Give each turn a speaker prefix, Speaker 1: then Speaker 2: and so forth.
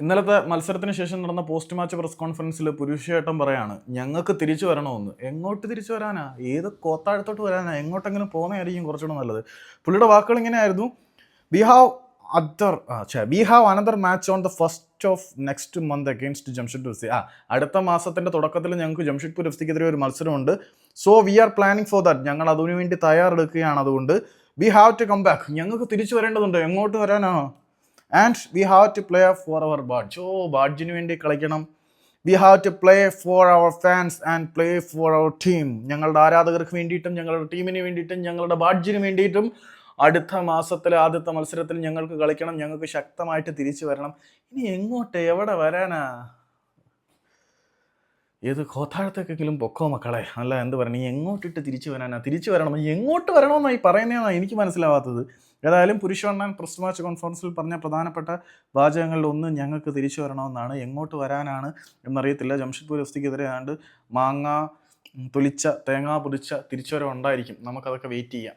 Speaker 1: ഇന്നലത്തെ മത്സരത്തിന് ശേഷം നടന്ന പോസ്റ്റ് മാച്ച് പ്രസ് കോൺഫറൻസിൽ പുരുഷേട്ടം പറയാണ് ഞങ്ങൾക്ക് തിരിച്ചു വരണമെന്ന്. എങ്ങോട്ട് തിരിച്ചു വരാനാ? ഏത് കോത്താഴത്തോട്ട് വരാനാ? എങ്ങോട്ടെങ്കിലും പോകുന്നതായിരിക്കും കുറച്ചുകൂടെ നല്ലത്. പുള്ളിയുടെ വാക്കുകൾ ഇങ്ങനെയായിരുന്നു. We have other we have another match on the first of next month against Jamshedpur F C ആ അടുത്ത മാസത്തിന്റെ തുടക്കത്തിൽ ഞങ്ങൾക്ക് ജംഷഡ്പൂർ എഫ് സിക്കെതിരെ ഒരു മത്സരമുണ്ട്. So we are planning for that ഞങ്ങൾ അതിനു വേണ്ടി തയ്യാറെടുക്കുകയാണ് അതുകൊണ്ട്. We have to come back ഞങ്ങൾക്ക് തിരിച്ചു വരേണ്ടതുണ്ട്. എങ്ങോട്ട് വരാനാണോ and we have to play for our badge ഓ ബാഡ്ജിന് വേണ്ടി കളിക്കണം. We have to play for our fans and play for our team ഞങ്ങളുടെ ആരാധകർക്ക് വേണ്ടിയിട്ടും ഞങ്ങളുടെ ടീമിന് വേണ്ടിയിട്ടും ഞങ്ങളുടെ ബാഡ്ജിന് വേണ്ടിയിട്ടും അടുത്ത മാസത്തിലെ ആദ്യത്തെ മത്സരത്തിൽ ഞങ്ങൾക്ക് കളിക്കണം. ഞങ്ങൾക്ക് ശക്തമായിട്ട് തിരിച്ചു വരണം. ഇനി എങ്ങോട്ട്? എവിടെ വരാനാ? ഏത് കോത്താഴത്തേക്കെങ്കിലും പൊക്കോ മക്കളെ? അല്ല എന്ത് പറയണം? നീ എങ്ങോട്ടിട്ട് തിരിച്ചു വരാനാ? തിരിച്ചു വരണം. എങ്ങോട്ട് വരണമെന്നായി പറയുന്നതാണ് എനിക്ക് മനസ്സിലാവാത്തത്. ഏതായാലും പുരുഷവണ്ണൻ പ്രസ് മാച്ച് കോൺഫറൻസിൽ പറഞ്ഞ പ്രധാനപ്പെട്ട വാചകങ്ങളിൽ ഒന്ന് ഞങ്ങൾക്ക് തിരിച്ചു വരണമെന്നാണ്. എങ്ങോട്ട് വരാനാണ് എന്നറിയത്തില്ല. ജംഷഡ്പൂർ എഫ് സിക്കെതിരെ ആണ്ട് മാങ്ങ തൊലിച്ച തേങ്ങ പൊതിച്ച തിരിച്ചുവരവ് ഉണ്ടായിരിക്കും. നമുക്കതൊക്കെ വെയിറ്റ് ചെയ്യാം.